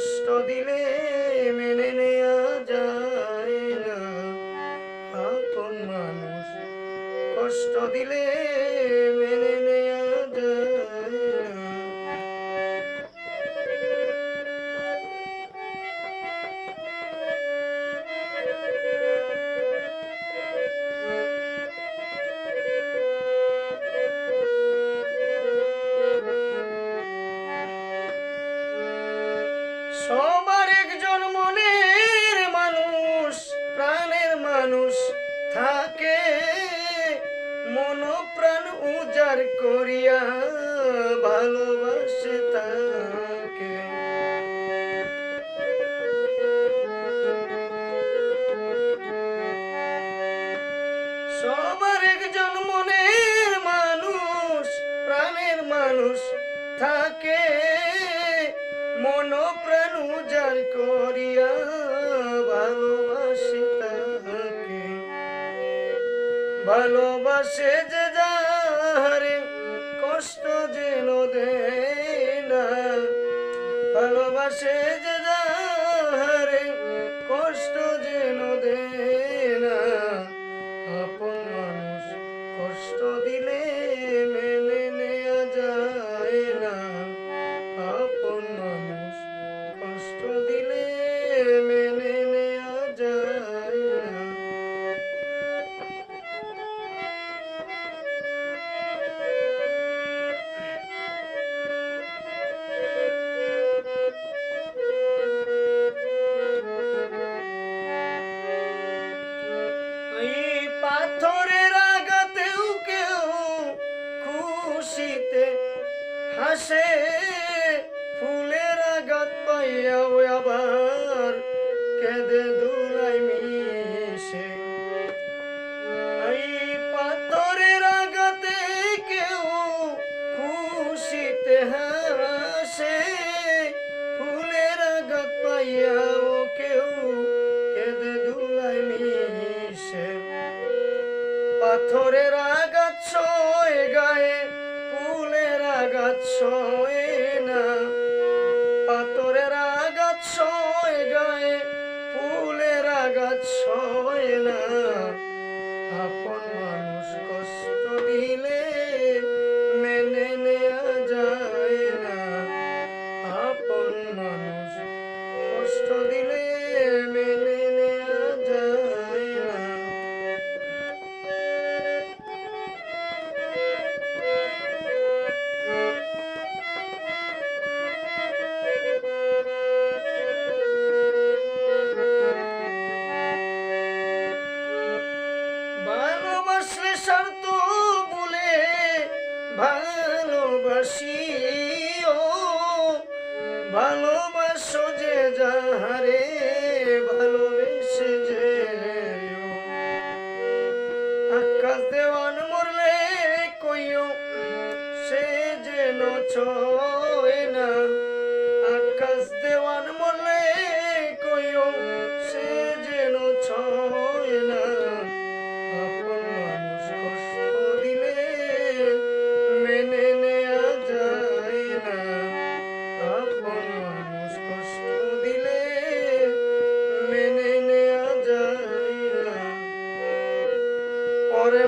কষ্ট দিলে মেনে নেয়া যায় না। আপন মানুষ কষ্ট দিলে মেনে সবার একজন মনের মানুষ, প্রাণের মানুষ থাকে। মন প্রাণ উজাড় করিয়া ভালোবাসে তাকে সবার একজন মনের মানুষ, প্রাণের মানুষ থাকে। মন প্রাণ করিয়া যে যেন না। ভালোবাসে যে কষ্ট যেন না। আপন মানুষ কষ্ট দিলে হাসে ফুলের আঘাত পাইয়াও আবার কেঁদে দুলাই মিশে। এই পাথরের আঘাতে কেউ খুশিতে হাসে, ফুলের আঘাত পাইয়াও কেউ কেঁদে দুলাই মিশে। পাথরের আঘাত সয়ে গায়ে আঘাত সয়ে না, পাথরের আঘাত সয়ে গায়ে, ফুলের আঘাত সয়ে মানুষ কষ্ট দিলে মেনে নেয়া যায় না। ভালোবাসো যে যাহারে ভালোবেসে যে আকাশ দেওয়ান মরলে কইও সে যেন ছয় মানুষ কষ্ট দিলে মেনে নেওয়া যায় না। পরে